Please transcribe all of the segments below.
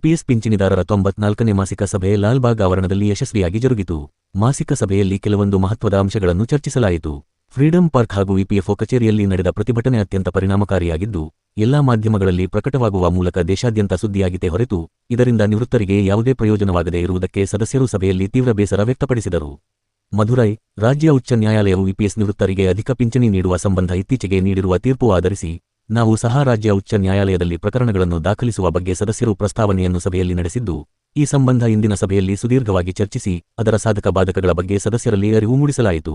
EPS ಪಿಂಚಣಿದಾರರ ತೊಂಬತ್ನಾಲ್ಕನೇ ಮಾಸಿಕ ಸಭೆ ಲಾಲ್ಬಾಗ್ ಆವರಣದಲ್ಲಿ ಯಶಸ್ವಿಯಾಗಿ ಜರುಗಿತು. ಮಾಸಿಕ ಸಭೆಯಲ್ಲಿ ಕೆಲವೊಂದು ಮಹತ್ವದ ಅಂಶಗಳನ್ನು ಚರ್ಚಿಸಲಾಯಿತು. ಫ್ರೀಡಂ ಪಾರ್ಕ್ ಹಾಗೂ ಇಪಿಎಫ್ಒ ಕಚೇರಿಯಲ್ಲಿ ನಡೆದ ಪ್ರತಿಭಟನೆ ಅತ್ಯಂತ ಪರಿಣಾಮಕಾರಿಯಾಗಿದ್ದು, ಎಲ್ಲಾ ಮಾಧ್ಯಮಗಳಲ್ಲಿ ಪ್ರಕಟವಾಗುವ ಮೂಲಕ ದೇಶಾದ್ಯಂತ ಸುದ್ದಿಯಾಗಿದೆ ಹೊರತು, ಇದರಿಂದ ನಿವೃತ್ತರಿಗೆ ಯಾವುದೇ ಪ್ರಯೋಜನವಾಗದೇ ಇರುವುದಕ್ಕೆ ಸದಸ್ಯರು ಸಭೆಯಲ್ಲಿ ತೀವ್ರ ಬೇಸರ ವ್ಯಕ್ತಪಡಿಸಿದರು. ಮಧುರೈ, ರಾಜ್ಯ ಉಚ್ಚ ನ್ಯಾಯಾಲಯವು ಇಪಿಎಸ್ ನಿವೃತ್ತರಿಗೆ ಅಧಿಕ ಪಿಂಚಣಿ ನೀಡುವ ಸಂಬಂಧ ಇತ್ತೀಚೆಗೆ ನೀಡಿರುವ ತೀರ್ಪು ಆಧರಿಸಿ ನಾವು ಸಹ ರಾಜ್ಯ ಉಚ್ಚ ನ್ಯಾಯಾಲಯದಲ್ಲಿ ಪ್ರಕರಣಗಳನ್ನು ದಾಖಲಿಸುವ ಬಗ್ಗೆ ಸದಸ್ಯರು ಪ್ರಸ್ತಾವನೆಯನ್ನು ಸಭೆಯಲ್ಲಿ ನಡೆಸಿದ್ದು, ಈ ಸಂಬಂಧ ಇಂದಿನ ಸಭೆಯಲ್ಲಿ ಸುದೀರ್ಘವಾಗಿ ಚರ್ಚಿಸಿ, ಅದರ ಸಾಧಕ ಬಾಧಕಗಳ ಬಗ್ಗೆ ಸದಸ್ಯರಲ್ಲಿ ಅರಿವು ಮೂಡಿಸಲಾಯಿತು.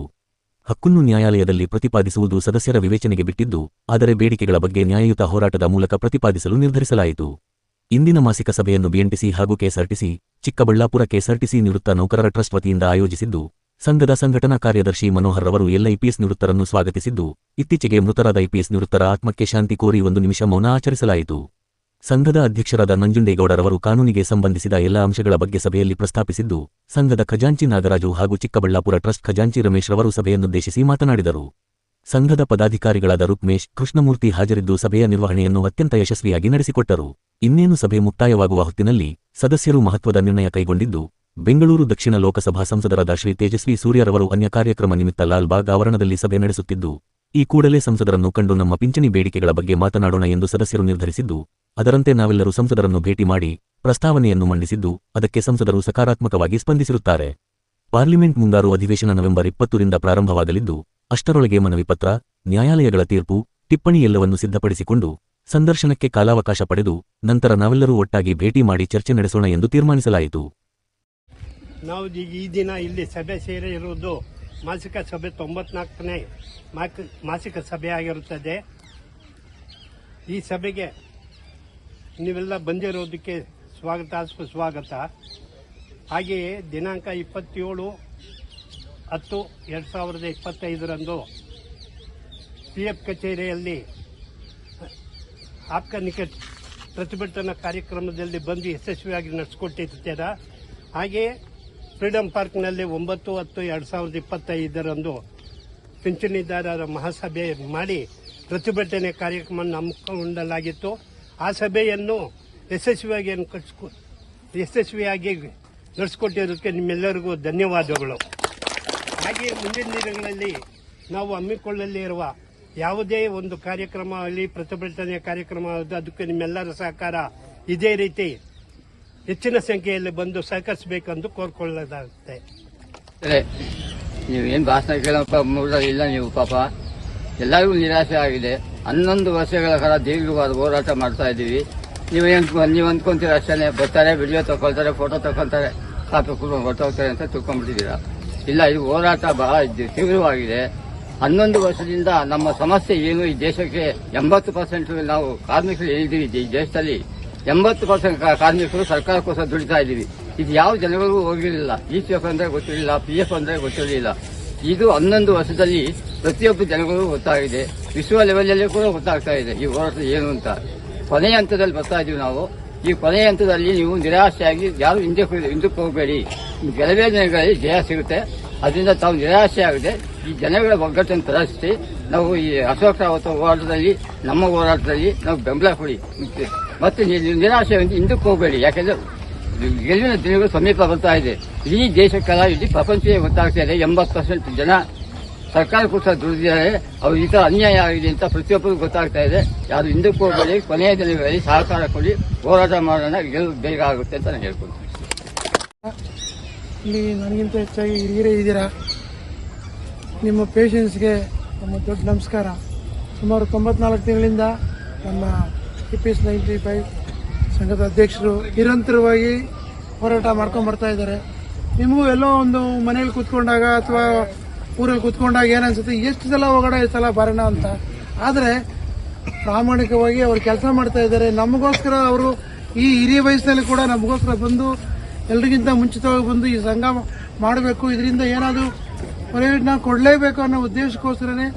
ಹಕ್ಕನ್ನು ನ್ಯಾಯಾಲಯದಲ್ಲಿ ಪ್ರತಿಪಾದಿಸುವುದು ಸದಸ್ಯರ ವಿವೇಚನೆಗೆ ಬಿಟ್ಟಿದ್ದು, ಆದರೆ ಬೇಡಿಕೆಗಳ ಬಗ್ಗೆ ನ್ಯಾಯಯುತ ಹೋರಾಟದ ಮೂಲಕ ಪ್ರತಿಪಾದಿಸಲು ನಿರ್ಧರಿಸಲಾಯಿತು. ಇಂದಿನ ಮಾಸಿಕ ಸಭೆಯನ್ನು ಬಿಎಂಟಿಸಿ ಹಾಗೂ ಕೆಎಸ್ಆರ್ಟಿಸಿ, ಚಿಕ್ಕಬಳ್ಳಾಪುರ ಕೆಎಸ್ಆರ್ಟಿಸಿ ನಿವೃತ್ತ ನೌಕರರ ಟ್ರಸ್ಟ್ ವತಿಯಿಂದ ಆಯೋಜಿಸಿದ್ದು ಸಂಘದ ಸಂಘಟನಾ ಕಾರ್ಯದರ್ಶಿ ಮನೋಹರ್ ಅವರು ಎಲ್ಲ ಐಪಿಎಸ್ ನಿವೃತ್ತರನ್ನು ಸ್ವಾಗತಿಸಿದ್ದು, ಇತ್ತೀಚೆಗೆ ಮೃತರಾದ ಐಪಿಎಸ್ ನಿವೃತ್ತರ ಆತ್ಮಕ್ಕೆ ಶಾಂತಿ ಕೋರಿ ಒಂದು ನಿಮಿಷ ಮೌನ ಆಚರಿಸಲಾಯಿತು. ಸಂಘದ ಅಧ್ಯಕ್ಷರಾದ ನಂಜುಂಡೇಗೌಡರವರು ಕಾನೂನಿಗೆ ಸಂಬಂಧಿಸಿದ ಎಲ್ಲ ಅಂಶಗಳ ಬಗ್ಗೆ ಸಭೆಯಲ್ಲಿ ಪ್ರಸ್ತಾಪಿಸಿದ್ದು, ಸಂಘದ ಖಜಾಂಚಿ ನಾಗರಾಜು ಹಾಗೂ ಚಿಕ್ಕಬಳ್ಳಾಪುರ ಟ್ರಸ್ಟ್ ಖಜಾಂಚಿ ರಮೇಶ್ ರವರು ಸಭೆಯನ್ನುದ್ದೇಶಿಸಿ ಮಾತನಾಡಿದರು. ಸಂಘದ ಪದಾಧಿಕಾರಿಗಳಾದ ರುಕ್ಮೇಶ್, ಕೃಷ್ಣಮೂರ್ತಿ ಹಾಜರಿದ್ದು ಸಭೆಯ ನಿರ್ವಹಣೆಯನ್ನು ಅತ್ಯಂತ ಯಶಸ್ವಿಯಾಗಿ ನಡೆಸಿಕೊಟ್ಟರು. ಇನ್ನೇನು ಸಭೆ ಮುಕ್ತಾಯವಾಗುವ ಹೊತ್ತಿನಲ್ಲಿ ಸದಸ್ಯರು ಮಹತ್ವದ ನಿರ್ಣಯ ಕೈಗೊಂಡಿದ್ದು ಬೆಂಗಳೂರು ದಕ್ಷಿಣ ಲೋಕಸಭಾ ಸಂಸದರಾದ ಶ್ರೀ ತೇಜಸ್ವಿ ಸೂರ್ಯರವರು ಅನ್ಯ ಕಾರ್ಯಕ್ರಮ ನಿಮಿತ್ತ ಲಾಲ್ಬಾಗ್ ಆವರಣದಲ್ಲಿ ಸಭೆ ನಡೆಸುತ್ತಿದ್ದು, ಈ ಕೂಡಲೇ ಸಂಸದರನ್ನು ಕಂಡು ನಮ್ಮ ಪಿಂಚಣಿ ಬೇಡಿಕೆಗಳ ಬಗ್ಗೆ ಮಾತನಾಡೋಣ ಎಂದು ಸದಸ್ಯರು ನಿರ್ಧರಿಸಿದ್ದು, ಅದರಂತೆ ನಾವೆಲ್ಲರೂ ಸಂಸದರನ್ನು ಭೇಟಿ ಮಾಡಿ ಪ್ರಸ್ತಾವನೆಯನ್ನು ಮಂಡಿಸಿದ್ದು, ಅದಕ್ಕೆ ಸಂಸದರು ಸಕಾರಾತ್ಮಕವಾಗಿ ಸ್ಪಂದಿಸಿರುತ್ತಾರೆ. ಪಾರ್ಲಿಮೆಂಟ್ ಮುಂಗಾರು ಅಧಿವೇಶನ ನವೆಂಬರ್ ಇಪ್ಪತ್ತರಿಂದ ಪ್ರಾರಂಭವಾಗಲಿದ್ದು, ಅಷ್ಟರೊಳಗೆ ಮನವಿ ಪತ್ರ, ನ್ಯಾಯಾಲಯಗಳ ತೀರ್ಪು, ಟಿಪ್ಪಣಿ ಎಲ್ಲವನ್ನು ಸಿದ್ಧಪಡಿಸಿಕೊಂಡು ಸಂದರ್ಶನಕ್ಕೆ ಕಾಲಾವಕಾಶ ಪಡೆದು, ನಂತರ ನಾವೆಲ್ಲರೂ ಒಟ್ಟಾಗಿ ಭೇಟಿ ಮಾಡಿ ಚರ್ಚೆ ನಡೆಸೋಣ ಎಂದು ತೀರ್ಮಾನಿಸಲಾಯಿತು. ನಾವು ಈ ದಿನ ಇಲ್ಲಿ ಸಭೆ ಸೇರಿರುವುದು ಮಾಸಿಕ ಸಭೆ ತೊಂಬತ್ನಾಲ್ಕನೇ ಮಾಕ- ಮಾಸಿಕ ಸಭೆ ಆಗಿರುತ್ತದೆ. ಈ ಸಭೆಗೆ ನೀವೆಲ್ಲ ಬಂದಿರೋದಕ್ಕೆ ಸ್ವಾಗತ, ಸುಸ್ವಾಗತ. ಹಾಗೆಯೇ ದಿನಾಂಕ ಇಪ್ಪತ್ತೇಳು ಹತ್ತು ಎರಡು ಸಾವಿರದ ಇಪ್ಪತ್ತೈದರಂದು ಪಿ ಎಫ್ ಕಚೇರಿಯಲ್ಲಿ ಆಪ್ಕ ನಿಕಟ್, ಪ್ರತಿಭಟನಾ ಕಾರ್ಯಕ್ರಮದಲ್ಲಿ ಬಂದು ಯಶಸ್ವಿಯಾಗಿ ನಡೆಸಿಕೊಟ್ಟಿರ್ತೀರ? ಹಾಗೆಯೇ ಫ್ರೀಡಂ ಪಾರ್ಕ್ನಲ್ಲಿ ಒಂಬತ್ತು ಹತ್ತು ಎರಡು ಸಾವಿರದ ಇಪ್ಪತ್ತೈದರಂದು ಪಿಂಚಣಿದಾರರ ಮಹಾಸಭೆ ಮಾಡಿ ಪ್ರತಿಭಟನೆ ಕಾರ್ಯಕ್ರಮ ಹಮ್ಮಿಕೊಳ್ಳಲಾಗಿತ್ತು. ಆ ಸಭೆಯನ್ನು ಯಶಸ್ವಿಯಾಗಿ ಯಶಸ್ವಿಯಾಗಿ ನಡೆಸಿಕೊಟ್ಟಿರೋದಕ್ಕೆ ನಿಮ್ಮೆಲ್ಲರಿಗೂ ಧನ್ಯವಾದಗಳು. ಹಾಗೆ ಮುಂದಿನ ದಿನಗಳಲ್ಲಿ ನಾವು ಹಮ್ಮಿಕೊಳ್ಳಲಿರುವ ಯಾವುದೇ ಒಂದು ಕಾರ್ಯಕ್ರಮ ಆಗಲಿ, ಪ್ರತಿಭಟನೆ ಕಾರ್ಯಕ್ರಮ ಆಗಲಿ, ಅದಕ್ಕೆ ನಿಮ್ಮೆಲ್ಲರ ಸಹಕಾರ ಇದೇ ರೀತಿ ಹೆಚ್ಚಿನ ಸಂಖ್ಯೆಯಲ್ಲಿ ಬಂದು ಸಹಕರಿಸಬೇಕೆಂದು ಕೋರ್ಕೊಳ್ಳೋದಾಗುತ್ತೆ ಸರಿ ನೀವು ಏನು ಭಾಷಣ ಕೇಳಪ್ಪ ಇಲ್ಲ ನೀವು ಪಾಪ. ಎಲ್ಲರಿಗೂ ನಿರಾಸೆ ಆಗಿದೆ. ಹನ್ನೊಂದು ವರ್ಷಗಳ ಕಾಲ ದೀರ್ಘವಾದ ಹೋರಾಟ ಮಾಡ್ತಾ ಇದ್ದೀವಿ. ನೀವು ಏನು ನೀವು ಅಂದ್ಕೊಂತೀರ ಅಷ್ಟೇ ಬರ್ತಾರೆ, ವಿಡಿಯೋ ತಗೊಳ್ತಾರೆ, ಫೋಟೋ ತಗೊಳ್ತಾರೆ, ಕಾಪಿ ಕುಟುಂಬ ಹೊರಟೋಗ್ತಾರೆ ಅಂತ ತಿಳ್ಕೊಂಡ್ಬಿಟ್ಟಿದ್ದೀರಾ? ಇಲ್ಲ, ಇದು ಹೋರಾಟ ಬಹಳ ತೀವ್ರವಾಗಿದೆ. ಹನ್ನೊಂದು ವರ್ಷದಿಂದ ನಮ್ಮ ಸಮಸ್ಯೆ ಏನು? ಈ ದೇಶಕ್ಕೆ ಎಂಬತ್ತು ಪರ್ಸೆಂಟ್ ನಾವು ಕಾರ್ಮಿಕರು ಹೇಳಿದ್ದೀವಿ, ಈ ದೇಶದಲ್ಲಿ. ಎಂಬತ್ತು ಪರ್ಸೆಂಟ್ ಕಾರ್ಮಿಕರು ಸರ್ಕಾರಕ್ಕೋಸ್ಕರ ದುಡಿತಾ ಇದ್ದೀವಿ. ಇದು ಯಾವ ಜನಗಳಿಗೂ ಹೋಗಿರಲಿಲ್ಲ. ಇ ಸಿ ಎಫ್ ಅಂದರೆ ಗೊತ್ತಿರಲಿಲ್ಲ, ಪಿ ಎಫ್ ಅಂದರೆ ಗೊತ್ತಿರಲಿಲ್ಲ. ಇದು ಹನ್ನೊಂದು ವರ್ಷದಲ್ಲಿ ಪ್ರತಿಯೊಬ್ಬ ಜನಗಳಿಗೂ ಗೊತ್ತಾಗಿದೆ. ವಿಶ್ವ ಲೆವೆಲಲ್ಲಿ ಕೂಡ ಗೊತ್ತಾಗ್ತಾ ಇದೆ ಈ ಹೋರಾಟ ಏನು ಅಂತ. ಕೊನೆಯ ಹಂತದಲ್ಲಿ ಬರ್ತಾ ಇದ್ದೀವಿ ನಾವು. ಈ ಕೊನೆಯ ಹಂತದಲ್ಲಿ ನೀವು ನಿರಾಶೆಯಾಗಿ ಯಾರು ಹಿಂದೆ ಹಿಂದಕ್ಕೆ ಹೋಗಬೇಡಿ. ಕೆಲವೇ ದಿನಗಳಲ್ಲಿ ಜಯ ಸಿಗುತ್ತೆ. ಅದರಿಂದ ತಾವು ನಿರಾಶೆ ಆಗಿದೆ ಈ ಜನಗಳ ಒಗ್ಗಟ್ಟನ್ನು ತರಿಸಿ ನಾವು ಈ ಅಶೋಕ ಹೋರಾಟದಲ್ಲಿ, ನಮ್ಮ ಹೋರಾಟದಲ್ಲಿ ನಾವು ಬೆಂಬಲ ಕೊಡಿ. ಮತ್ತೆ ನಿರಾಶೆ ಹಿಂದಕ್ಕೆ ಹೋಗಬೇಡಿ. ಯಾಕೆಂದ್ರೆ ಗೆಲುವಿನ ದಿನಗಳು ಸಮೀಪ ಬರ್ತಾ ಇದೆ. ಇಡೀ ದೇಶಕ್ಕೆಲ್ಲ ಇಡೀ ಪ್ರಪಂಚವೇ ಗೊತ್ತಾಗ್ತಾ ಇದೆ. ಎಂಬತ್ತು ಪರ್ಸೆಂಟ್ ಜನ ಸರ್ಕಾರ ಕೂಡ ದುಡಿದಿದ್ದಾರೆ. ಅವ್ರು ಈ ತರ ಅನ್ಯಾಯ ಆಗಿದೆ ಅಂತ ಪ್ರತಿಯೊಬ್ಬರಿಗೂ ಗೊತ್ತಾಗ್ತಾ ಇದೆ. ಯಾರು ಹಿಂದಕ್ಕೆ ಹೋಗಬೇಡಿ. ಕೊನೆಯ ದಿನಗಳಲ್ಲಿ ಸಹಕಾರ ಕೊಡಿ. ಹೋರಾಟ ಮಾಡೋಣ. ಗೆಲುವು ಬೇಗ ಆಗುತ್ತೆ ಅಂತ ನಾನು ಹೇಳ್ಕೊಳ್ತೀನಿ. ಇಲ್ಲಿ ನನಗಿಂತ ಹೆಚ್ಚಾಗಿ ಹಿರಿಯರೇ ಇದ್ದೀರಾ? ನಿಮ್ಮ ಪೇಷನ್ಸ್ಗೆ ನಮ್ಮ ದೊಡ್ಡ ನಮಸ್ಕಾರ. ಸುಮಾರು ತೊಂಬತ್ನಾಲ್ಕು ತಿಂಗಳಿಂದ ನಮ್ಮ T P S ninety five ಸಂಘದ ಅಧ್ಯಕ್ಷರು ನಿರಂತರವಾಗಿ ಹೋರಾಟ ಮಾಡ್ಕೊಂಡು ಬರ್ತಾ ಇದ್ದಾರೆ. ನಿಮಗೂ ಎಲ್ಲೋ ಒಂದು ಮನೇಲಿ ಕೂತ್ಕೊಂಡಾಗ ಅಥವಾ ಊರಲ್ಲಿ ಕೂತ್ಕೊಂಡಾಗ ಏನನ್ಸುತ್ತೆ? ಎಷ್ಟು ಸಲ ಹೋಗೋಣ, ಎಷ್ಟು ಸಲ ಬರೋಣ ಅಂತ. ಆದರೆ ಪ್ರಾಮಾಣಿಕವಾಗಿ ಅವರು ಕೆಲಸ ಮಾಡ್ತಾ ಇದ್ದಾರೆ. ನಮಗೋಸ್ಕರ ಅವರು ಈ ಹಿರಿಯ ವಯಸ್ಸಿನಲ್ಲಿ ಕೂಡ ನಮಗೋಸ್ಕರ ಬಂದು ಎಲ್ರಿಗಿಂತ ಮುಂಚಿತವಾಗಿ ಬಂದು ಈ ಸಂಘ ಮಾಡಬೇಕು. ಇದರಿಂದ ಏನಾದರೂ ಪ್ರಯೋಜನ ಕೊಡಲೇಬೇಕು ಅನ್ನೋ ಉದ್ದೇಶಕ್ಕೋಸ್ಕರನೇ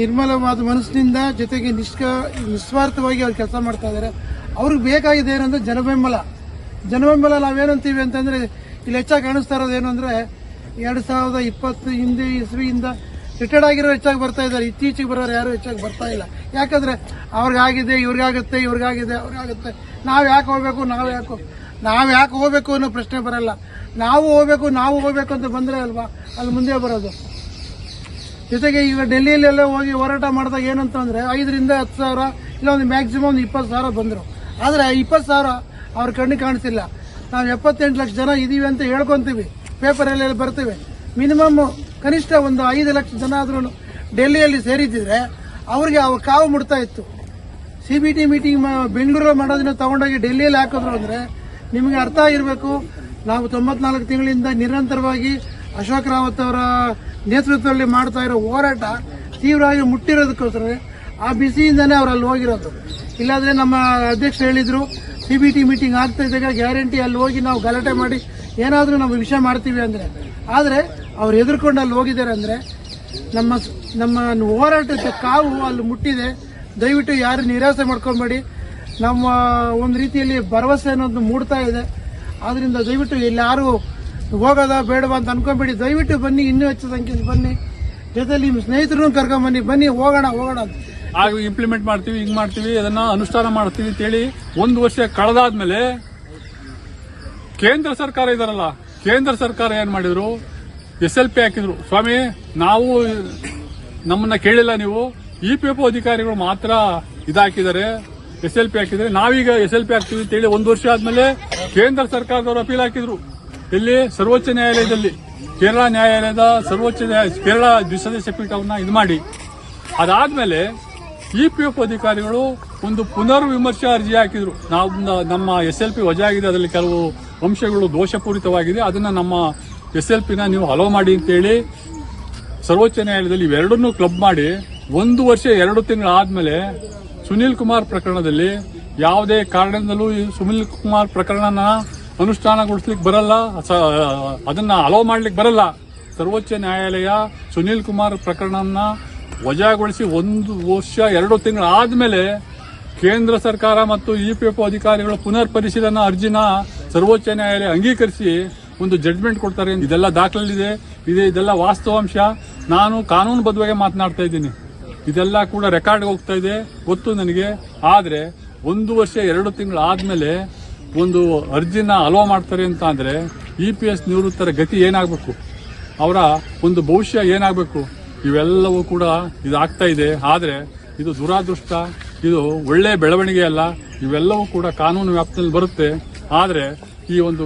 ನಿರ್ಮಲವಾದ ಮನಸ್ಸಿನಿಂದ ಜೊತೆಗೆ ನಿಷ್ಕ ನಿಸ್ವಾರ್ಥವಾಗಿ ಅವ್ರು ಕೆಲಸ ಮಾಡ್ತಾ ಇದ್ದಾರೆ ಅವ್ರಿಗೆ ಬೇಕಾಗಿದೆ ಏನಂದ್ರೆ ಜನಬೆಂಬಲ. ಜನಬೆಂಬಲ ನಾವೇನಂತೀವಿ ಅಂತಂದ್ರೆ ಇಲ್ಲಿ ಹೆಚ್ಚಾಗಿ ಕಾಣಿಸ್ತಾ ಇರೋದು ಏನು ಅಂದ್ರೆ ಎರಡು ಸಾವಿರದ ಇಪ್ಪತ್ತು ಹಿಂದೆ ಇಸ್ವಿಯಿಂದ ರಿಟೈರ್ಡ್ ಆಗಿರೋ ಹೆಚ್ಚಾಗಿ ಬರ್ತಾ ಇದ್ದಾರೆ. ಇತ್ತೀಚೆಗೆ ಬರೋರು ಯಾರು ಹೆಚ್ಚಾಗಿ ಬರ್ತಾ ಇಲ್ಲ. ಯಾಕಂದ್ರೆ ಅವ್ರಿಗಾಗಿದೆ, ಇವ್ರಿಗಾಗುತ್ತೆ, ಇವ್ರಿಗಾಗಿದೆ, ಅವ್ರಿಗಾಗುತ್ತೆ. ನಾವು ಯಾಕೆ ಹೋಗ್ಬೇಕು ನಾವು ಯಾಕೆ ನಾವು ಯಾಕೆ ಹೋಗ್ಬೇಕು ಅನ್ನೋ ಪ್ರಶ್ನೆ ಬರಲ್ಲ. ನಾವು ಹೋಗ್ಬೇಕು ನಾವು ಹೋಗ್ಬೇಕು ಅಂತ ಬಂದ್ರೆ ಅಲ್ವಾ? ಅಲ್ಲಿ ಮುಂದೆ ಬರೋದು. ಜೊತೆಗೆ ಈಗ ಡೆಲ್ಲಿಯಲ್ಲೆಲ್ಲ ಹೋಗಿ ಹೋರಾಟ ಮಾಡಿದಾಗ ಏನಂತ ಅಂದ್ರೆ ಐದರಿಂದ ಹತ್ತು ಸಾವಿರ, ಇಲ್ಲ ಒಂದು ಮ್ಯಾಕ್ಸಿಮಮ್ ಒಂದು ಇಪ್ಪತ್ತು ಸಾವಿರ ಬಂದರು. ಆದರೆ ಇಪ್ಪತ್ತು ಸಾವಿರ ಅವ್ರ ಕಣ್ಣಿಗೆ ಕಾಣಿಸಿಲ್ಲ. ನಾವು ಎಪ್ಪತ್ತೆಂಟು ಲಕ್ಷ ಜನ ಇದೀವಿ ಅಂತ ಹೇಳ್ಕೊಂತೀವಿ. ಪೇಪರಲ್ಲೆಲ್ಲ ಬರ್ತೀವಿ. ಮಿನಿಮಮ್ ಕನಿಷ್ಠ ಒಂದು ಐದು ಲಕ್ಷ ಜನ ಆದ್ರೂ ಡೆಲ್ಲಿಯಲ್ಲಿ ಸೇರಿದ್ದಿದ್ರೆ ಅವ್ರಿಗೆ ಅವ್ರ ಕಾವು ಮುಡ್ತಾ ಇತ್ತು. ಸಿ ಬಿ ಟಿ ಮೀಟಿಂಗ್ ಬೆಂಗಳೂರಲ್ಲಿ ಮಾಡೋದನ್ನ ತಗೊಂಡೋಗಿ ಡೆಲ್ಲಿಯಲ್ಲಿ ಹಾಕಿದ್ರು ಅಂದ್ರೆ ನಿಮಗೆ ಅರ್ಥ ಆಗಿರಬೇಕು. ನಾವು ತೊಂಬತ್ನಾಲ್ಕು ತಿಂಗಳಿಂದ ನಿರಂತರವಾಗಿ ಅಶೋಕ್ ರಾವತ್ ಅವರ ನೇತೃತ್ವದಲ್ಲಿ ಮಾಡ್ತಾ ಇರೋ ಹೋರಾಟ ತೀವ್ರವಾಗಿ ಮುಟ್ಟಿರೋದಕ್ಕೋಸ್ಕರ ಆ ಬಿಸಿಯಿಂದನೇ ಅವರು ಅಲ್ಲಿ ಹೋಗಿರೋದು. ಇಲ್ಲಾಂದರೆ ನಮ್ಮ ಅಧ್ಯಕ್ಷರು ಹೇಳಿದರು, ಸಿ ಬಿ ಟಿ ಮೀಟಿಂಗ್ ಆಗ್ತಾ ಇದ್ದಾಗ ಗ್ಯಾರಂಟಿ ಅಲ್ಲಿ ಹೋಗಿ ನಾವು ಗಲಾಟೆ ಮಾಡಿ ಏನಾದರೂ ನಾವು ವಿಷಯ ಮಾಡ್ತೀವಿ ಅಂದರೆ. ಆದರೆ ಅವ್ರು ಎದುರ್ಕೊಂಡು ಅಲ್ಲಿ ಹೋಗಿದ್ದಾರೆ ಅಂದರೆ ನಮ್ಮ ನಮ್ಮ ಹೋರಾಟಕ್ಕೆ ಕಾವು ಅಲ್ಲಿ ಮುಟ್ಟಿದೆ. ದಯವಿಟ್ಟು ಯಾರು ನಿರಾಸೆ ಮಾಡ್ಕೊಬೇಡಿ. ನಮ್ಮ ಒಂದು ರೀತಿಯಲ್ಲಿ ಭರವಸೆ ಅನ್ನೋದು ಮೂಡ್ತಾ ಇದೆ. ಆದ್ರಿಂದ ದಯವಿಟ್ಟು ಇಲ್ಲಿ ಯಾರು ಹೋಗೋದ ಬೇಡವ ಅಂತ ಅನ್ಕೊಂಬಿಡಿ ದಯವಿಟ್ಟು ಬನ್ನಿ, ಇನ್ನೂ ಹೆಚ್ಚು ಸಂಖ್ಯೆಯಲ್ಲಿ ಬನ್ನಿ. ಜೊತೆಲಿ ನಿಮ್ಮ ಸ್ನೇಹಿತರನ್ನು ಕರ್ಕೊಂಬನ್ನಿ ಬನ್ನಿ. ಹೋಗೋಣ ಹೋಗೋಣ ಅಂತ. ಆಗ ಇಂಪ್ಲಿಮೆಂಟ್ ಮಾಡ್ತೀವಿ, ಹಿಂಗ್ ಮಾಡ್ತೀವಿ ಅದನ್ನ ಅನುಷ್ಠಾನ ಮಾಡ್ತೀವಿ ಅಂತೇಳಿ ಒಂದು ವರ್ಷ ಕಳೆದಾದ್ಮೇಲೆ ಕೇಂದ್ರ ಸರ್ಕಾರ ಇದಾರಲ್ಲ, ಕೇಂದ್ರ ಸರ್ಕಾರ ಏನ್ ಮಾಡಿದ್ರು? ಎಸ್ ಎಲ್ ಪಿ ಹಾಕಿದ್ರು. ಸ್ವಾಮಿ, ನಾವು ನಮ್ಮನ್ನ ಕೇಳಿಲ್ಲ ನೀವು. ಇ ಪಿ ಎಫ್ ಅಧಿಕಾರಿಗಳು ಮಾತ್ರ ಇದಾಕಿದ್ದಾರೆ. ಎಸ್ ಎಲ್ ಪಿ ಹಾಕಿದ್ರೆ ನಾವೀಗ ಎಸ್ ಎಲ್ ಪಿ ಹಾಕ್ತೀವಿ ಅಂತೇಳಿ ಒಂದು ವರ್ಷ ಆದ್ಮೇಲೆ ಕೇಂದ್ರ ಸರ್ಕಾರದವರು ಅಪೀಲ್ ಹಾಕಿದ್ರು. ಇಲ್ಲಿ ಸರ್ವೋಚ್ಚ ನ್ಯಾಯಾಲಯದಲ್ಲಿ ಕೇರಳ ನ್ಯಾಯಾಲಯದ ಸರ್ವೋಚ್ಚ ನ್ಯಾಯ ಕೇರಳ ದ್ವಿಸದಸ್ಯ ಪೀಠವನ್ನ ಇದು ಮಾಡಿ. ಅದಾದ್ಮೇಲೆ ಇ ಪಿ ಎಫ್ ಅಧಿಕಾರಿಗಳು ಒಂದು ಪುನರ್ ವಿಮರ್ಶೆ ಅರ್ಜಿ ಹಾಕಿದ್ರು. ನಾವು ನಮ್ಮ ಎಸ್ ಎಲ್ ಪಿ ವಜಾ ಆಗಿದೆ ಅದರಲ್ಲಿ ಕೆಲವು ಅಂಶಗಳು ದೋಷಪೂರಿತವಾಗಿದೆ, ಅದನ್ನ ನಮ್ಮ ಎಸ್ ಎಲ್ ಪಿನ ನೀವು ಹಲೋ ಮಾಡಿ ಅಂತೇಳಿ ಸರ್ವೋಚ್ಚ ನ್ಯಾಯಾಲಯದಲ್ಲಿ ಇವೆರಡನ್ನೂ ಕ್ಲಬ್ ಮಾಡಿ ಒಂದು ವರ್ಷ ಎರಡು ತಿಂಗಳಾದ್ಮೇಲೆ ಸುನೀಲ್ ಕುಮಾರ್ ಪ್ರಕರಣದಲ್ಲಿ ಯಾವುದೇ ಕಾರಣದಿಂದಲೂ ಸುನೀಲ್ ಕುಮಾರ್ ಪ್ರಕರಣನ ಅನುಷ್ಠಾನಗೊಳಿಸ್ಲಿಕ್ಕೆ ಬರಲ್ಲ ಅದನ್ನ ಅಲೋ ಮಾಡ್ಲಿಕ್ಕೆ ಬರಲ್ಲ. ಸರ್ವೋಚ್ಚ ನ್ಯಾಯಾಲಯ ಸುನೀಲ್ ಕುಮಾರ್ ಪ್ರಕರಣನ ವಜಾಗೊಳಿಸಿ ಒಂದು ವರ್ಷ, ಎರಡು ತಿಂಗಳು ತಿಂಗಳಾದ್ಮೇಲೆ ಕೇಂದ್ರ ಸರ್ಕಾರ ಮತ್ತು ಇ ಪಿ ಎಫ್ ಅಧಿಕಾರಿಗಳ ಪುನರ್ ಪರಿಶೀಲನಾ ಅರ್ಜಿನ ಸರ್ವೋಚ್ಚ ನ್ಯಾಯಾಲಯ ಅಂಗೀಕರಿಸಿ ಒಂದು ಜಡ್ಜ್ಮೆಂಟ್ ಕೊಡ್ತಾರೆ. ಇದೆಲ್ಲ ದಾಖಲಿದೆ ಇದೆ, ಇದೆಲ್ಲ ವಾಸ್ತವಾಂಶ. ನಾನು ಕಾನೂನುಬದ್ಧವಾಗಿ ಮಾತನಾಡ್ತಾ ಇದ್ದೀನಿ. ಇದೆಲ್ಲ ಕೂಡ ರೆಕಾರ್ಡ್ ಹೋಗ್ತಾ ಇದೆ. ಗೊತ್ತು ನನಗೆ. ಆದರೆ ಒಂದು ವರ್ಷ, ಎರಡು ತಿಂಗಳು ಆದಮೇಲೆ ಒಂದು ಅರ್ಜಿನ ಅಲೋ ಮಾಡ್ತಾರೆ ಅಂತ ಅಂದರೆ ಇ ಪಿ ಎಸ್ ನಿವೃತ್ತರ ಗತಿ ಏನಾಗಬೇಕು? ಅವರ ಒಂದು ಭವಿಷ್ಯ ಏನಾಗಬೇಕು? ಇವೆಲ್ಲವೂ ಕೂಡ ಇದಾಗ್ತಾ ಇದೆ. ಆದರೆ ಇದು ದುರಾದೃಷ್ಟ, ಇದು ಒಳ್ಳೆ ಬೆಳವಣಿಗೆ ಅಲ್ಲ. ಇವೆಲ್ಲವೂ ಕೂಡ ಕಾನೂನು ವ್ಯಾಪ್ತಿಯಲ್ಲಿ ಬರುತ್ತೆ. ಆದರೆ ಈ ಒಂದು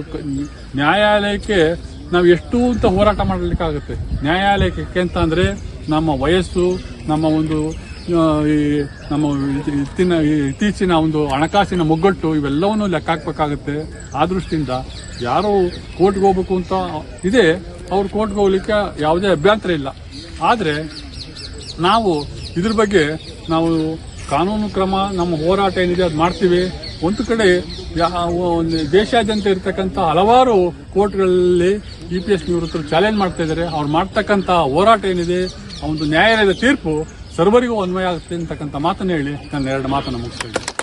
ನ್ಯಾಯಾಲಯಕ್ಕೆ ನಾವು ಎಷ್ಟು ಅಂತ ಹೋರಾಟ ಮಾಡಲಿಕ್ಕಾಗುತ್ತೆ? ನ್ಯಾಯಾಲಯಕ್ಕೆ ಅಂತ ಅಂದ್ರೆ ನಮ್ಮ ವಯಸ್ಸು, ನಮ್ಮ ಒಂದು ಈ ನಮ್ಮ ಇತ್ತಿನ ಇತ್ತೀಚಿನ ಒಂದು ಹಣಕಾಸಿನ ಮುಗ್ಗಟ್ಟು ಇವೆಲ್ಲವನ್ನೂ ಲೆಕ್ಕ ಹಾಕ್ಬೇಕಾಗುತ್ತೆ. ಆ ದೃಷ್ಟಿಯಿಂದ ಯಾರೋ ಕೋರ್ಟ್ಗೆ ಹೋಗ್ಬೇಕು ಅಂತ ಇದೆ, ಅವ್ರು ಕೋರ್ಟ್ಗೆ ಹೋಗ್ಲಿಕ್ಕೆ ಯಾವುದೇ ಅಭ್ಯಂತರ ಇಲ್ಲ. ಆದರೆ ನಾವು ಇದ್ರ ಬಗ್ಗೆ ನಾವು ಕಾನೂನು ಕ್ರಮ, ನಮ್ಮ ಹೋರಾಟ ಏನಿದೆ ಅದು ಮಾಡ್ತೀವಿ. ಒಂದು ಕಡೆ ದೇಶಾದ್ಯಂತ ಇರತಕ್ಕಂಥ ಹಲವಾರು ಕೋರ್ಟ್ಗಳಲ್ಲಿ ಇ ಪಿ ಎಸ್ ನಿವೃತ್ತರು ಚಾಲೆಂಜ್ ಮಾಡ್ತಾ ಇದ್ದಾರೆ. ಅವ್ರು ಮಾಡ್ತಕ್ಕಂಥ ಹೋರಾಟ ಏನಿದೆ ಒಂದು ನ್ಯಾಯಾಲಯದ ತೀರ್ಪು ಸರ್ವರಿಗೂ ಅನ್ವಯ ಆಗುತ್ತೆ ಅಂತಕ್ಕಂಥ ಮಾತನ್ನು ಹೇಳಿ ನನ್ನ ಎರಡು ಮಾತನ್ನು ಮುಗಿಸ್ತಾ ಇದ್ದೀನಿ.